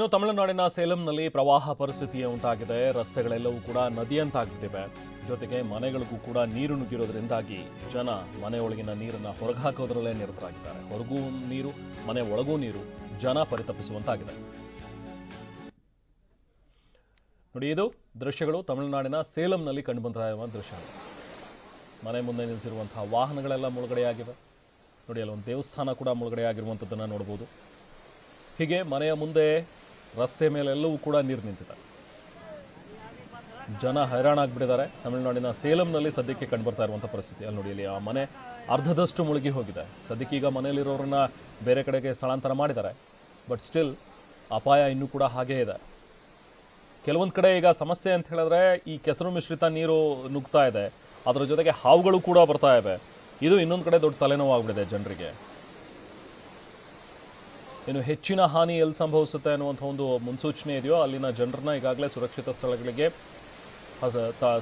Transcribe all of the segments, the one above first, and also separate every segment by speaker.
Speaker 1: ಇನ್ನು ತಮಿಳುನಾಡಿನ ಸೇಲಂನಲ್ಲಿ ಪ್ರವಾಹ ಪರಿಸ್ಥಿತಿ ಉಂಟಾಗಿದೆ. ರಸ್ತೆಗಳೆಲ್ಲವೂ ಕೂಡ ನದಿಯಂತಾಗ್ಬಿಟ್ಟಿವೆ ಜೊತೆಗೆ ಮನೆಗಳಿಗೂ ಕೂಡ ನೀರು ನುಗ್ಗಿರೋದ್ರಿಂದಾಗಿ ಜನ ಮನೆ ಒಳಗಿನ ನೀರನ್ನ ಹೊರಗೆ ಹಾಕೋದ್ರಲ್ಲೇ ನಿರತರಾಗಿದ್ದಾರೆ. ಹೊರಗೂ ನೀರು, ಮನೆ ಒಳಗೂ ನೀರು ಜನ ಪರಿತಪಿಸುವಂತಾಗಿದೆ. ನೋಡಿ, ಇದು ದೃಶ್ಯಗಳು ತಮಿಳುನಾಡಿನ ಸೇಲಂನಲ್ಲಿ ಕಂಡುಬಂದಿರುವ ದೃಶ್ಯಗಳು ಮನೆ ಮುಂದೆ ನಿಲ್ಲಿಸಿರುವಂತಹ ವಾಹನಗಳೆಲ್ಲ ಮುಳುಗಡೆಯಾಗಿವೆ. ನೋಡಿ, ಅಲ್ಲೊಂದು ದೇವಸ್ಥಾನ ಕೂಡ ಮುಳುಗಡೆಯಾಗಿರುವಂಥದ್ದನ್ನು ನೋಡ್ಬೋದು ಹೀಗೆ ಮನೆಯ ಮುಂದೆ ರಸ್ತೆ ಮೇಲೆಲ್ಲವೂ ಕೂಡ ನೀರು ನಿಂತಿದೆ. ಜನ ಹೈರಾಣ ಆಗಿಬಿಟ್ಟಿದ್ದಾರೆ. ತಮಿಳುನಾಡಿನ ಸೇಲಂನಲ್ಲಿ ಸದ್ಯಕ್ಕೆ ಕಂಡುಬರ್ತಾ ಇರುವಂಥ ಪರಿಸ್ಥಿತಿ. ಅಲ್ಲಿ ನೋಡಿ, ಇಲ್ಲಿ ಆ ಮನೆ ಅರ್ಧದಷ್ಟು ಮುಳುಗಿ ಹೋಗಿದೆ. ಸದ್ಯಕ್ಕೆ ಈಗ ಮನೆಯಲ್ಲಿರೋರನ್ನ ಬೇರೆ ಕಡೆಗೆ ಸ್ಥಳಾಂತರ ಮಾಡಿದ್ದಾರೆ. ಬಟ್ ಸ್ಟಿಲ್ ಅಪಾಯ ಇನ್ನೂ ಕೂಡ ಹಾಗೇ ಇದೆ. ಕೆಲವೊಂದು ಕಡೆ ಈಗ ಸಮಸ್ಯೆ ಅಂತ ಹೇಳಿದ್ರೆ, ಈ ಕೆಸರು ಮಿಶ್ರಿತ ನೀರು ನುಗ್ತಾ ಇದೆ. ಅದರ ಜೊತೆಗೆ ಹಾವುಗಳು ಕೂಡ ಬರ್ತಾ ಇವೆ. ಇದು ಇನ್ನೊಂದು ಕಡೆ ದೊಡ್ಡ ತಲೆನೋವು ಆಗ್ಬಿಟ್ಟಿದೆ ಜನರಿಗೆ. ಇನ್ನು ಹೆಚ್ಚಿನ ಹಾನಿ ಎಲ್ಲಿ ಸಂಭವಿಸುತ್ತೆ ಅನ್ನುವಂಥ ಒಂದು ಮುನ್ಸೂಚನೆ ಇದೆಯೋ ಅಲ್ಲಿನ ಜನರನ್ನ ಈಗಾಗಲೇ ಸುರಕ್ಷಿತ ಸ್ಥಳಗಳಿಗೆ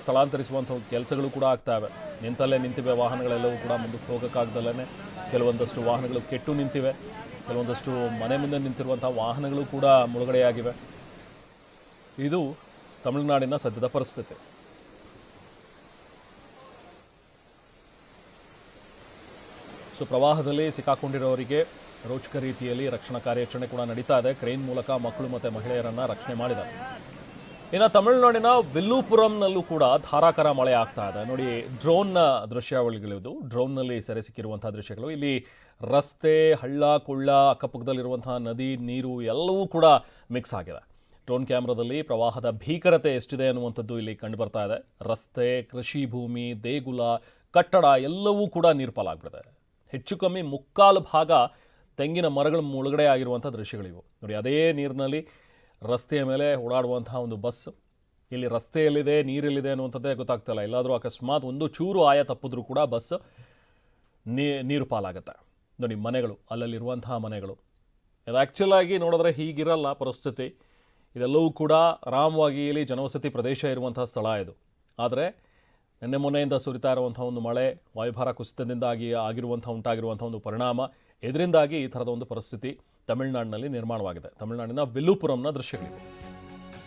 Speaker 1: ಸ್ಥಳಾಂತರಿಸುವಂಥ ಕೆಲಸಗಳು ಕೂಡ ಆಗ್ತಾ ಇವೆ. ನಿಂತಲ್ಲೇ ನಿಂತಿವೆ ವಾಹನಗಳೆಲ್ಲವೂ ಕೂಡ ಮುಂದಕ್ಕೆ ಹೋಗೋಕ್ಕಾಗ್ದಲ್ಲೇ ಕೆಲವೊಂದಷ್ಟು ವಾಹನಗಳು ಕೆಟ್ಟು ನಿಂತಿವೆ. ಕೆಲವೊಂದಷ್ಟು ಮನೆ ಮುಂದೆ ನಿಂತಿರುವಂಥ ವಾಹನಗಳು ಕೂಡ ಮುಳುಗಡೆಯಾಗಿವೆ. ಇದು ತಮಿಳುನಾಡಿನ ಸದ್ಯದ ಪರಿಸ್ಥಿತಿ. ಸೊ ಪ್ರವಾಹದಲ್ಲಿ ಸಿಕ್ಕಾಕೊಂಡಿರೋರಿಗೆ ರೋಚಕ ರೀತಿಯಲ್ಲಿ ರಕ್ಷಣಾ ಕಾರ್ಯಾಚರಣೆ ಕೂಡ ನಡೀತಾ ಇದೆ. ಕ್ರೇನ್ ಮೂಲಕ ಮಕ್ಕಳು ಮತ್ತು ಮಹಿಳೆಯರನ್ನು ರಕ್ಷಣೆ ಮಾಡಿದ್ದಾರೆ. ಇನ್ನು ತಮಿಳುನಾಡಿನ ವಿಲ್ಲುಪುರಂನಲ್ಲೂ ಕೂಡ ಧಾರಾಕಾರ ಮಳೆ ಆಗ್ತಾ ಇದೆ. ನೋಡಿ, ಡ್ರೋನ್ನ ದೃಶ್ಯಾವಳಿಗಳಿದು ಡ್ರೋನ್ನಲ್ಲಿ ಸೆರೆ ಸಿಕ್ಕಿರುವಂಥ ದೃಶ್ಯಗಳು. ಇಲ್ಲಿ ರಸ್ತೆ, ಹಳ್ಳ, ಕೊಳ್ಳ, ಅಕ್ಕಪಕ್ಕದಲ್ಲಿರುವಂತಹ ನದಿ, ನೀರು ಎಲ್ಲವೂ ಕೂಡ ಮಿಕ್ಸ್ ಆಗಿದೆ. ಡ್ರೋನ್ ಕ್ಯಾಮ್ರಾದಲ್ಲಿ ಪ್ರವಾಹದ ಭೀಕರತೆ ಎಷ್ಟಿದೆ ಅನ್ನುವಂಥದ್ದು ಇಲ್ಲಿ ಕಂಡು ಬರ್ತಾ ಇದೆ. ರಸ್ತೆ, ಕೃಷಿ ಭೂಮಿ, ದೇಗುಲ, ಕಟ್ಟಡ ಎಲ್ಲವೂ ಕೂಡ ನೀರ್ಪಾಲಾಗ್ಬಿಟ್ಟಿದೆ. ಹೆಚ್ಚು ಕಮ್ಮಿ ಮುಕ್ಕಾಲು ಭಾಗ ತೆಂಗಿನ ಮರಗಳ ಮುಳುಗಡೆ ಆಗಿರುವಂಥ ದೃಶ್ಯಗಳಿವು. ನೋಡಿ, ಅದೇ ನೀರಿನಲ್ಲಿ ರಸ್ತೆಯ ಮೇಲೆ ಓಡಾಡುವಂತಹ ಒಂದು ಬಸ್. ಇಲ್ಲಿ ರಸ್ತೆಯಲ್ಲಿದೆ, ನೀರೆಲ್ಲಿದೆ ಅನ್ನುವಂಥದ್ದೇ ಗೊತ್ತಾಗ್ತಿಲ್ಲ ಎಲ್ಲಾದರೂ ಅಕಸ್ಮಾತ್ ಒಂದು ಚೂರು ಆಯ ತಪ್ಪಿದ್ರೂ ಕೂಡ ಬಸ್ ನೀರು ಪಾಲಾಗುತ್ತೆ. ನೋಡಿ, ಮನೆಗಳು, ಅಲ್ಲಲ್ಲಿರುವಂತಹ ಮನೆಗಳು. ಇದು ಆ್ಯಕ್ಚುಲಾಗಿ ನೋಡಿದ್ರೆ ಹೀಗಿರಲ್ಲ ಪರಿಸ್ಥಿತಿ. ಇದೆಲ್ಲವೂ ಕೂಡ ಆರಾಮವಾಗಿ ಇಲ್ಲಿ ಜನವಸತಿ ಪ್ರದೇಶ ಇರುವಂತಹ ಸ್ಥಳ ಇದು. ಆದರೆ ನಿನ್ನೆ ಮೊನ್ನೆಯಿಂದ ಸುರಿತಾ ಇರುವಂಥ ಒಂದು ಮಳೆ, ವಾಯುಭಾರ ಕುಸಿತದಿಂದಾಗಿ ಆಗಿರುವಂಥ ಉಂಟಾಗಿರುವಂಥ ಒಂದು ಪರಿಣಾಮ, ಇದರಿಂದಾಗಿ ಈ ಥರದ ಒಂದು ಪರಿಸ್ಥಿತಿ ತಮಿಳುನಾಡಿನಲ್ಲಿ ನಿರ್ಮಾಣವಾಗಿದೆ. ತಮಿಳುನಾಡಿನ ವಿಲ್ಲುಪುರಂನ ದೃಶ್ಯಗಳಿವೆ.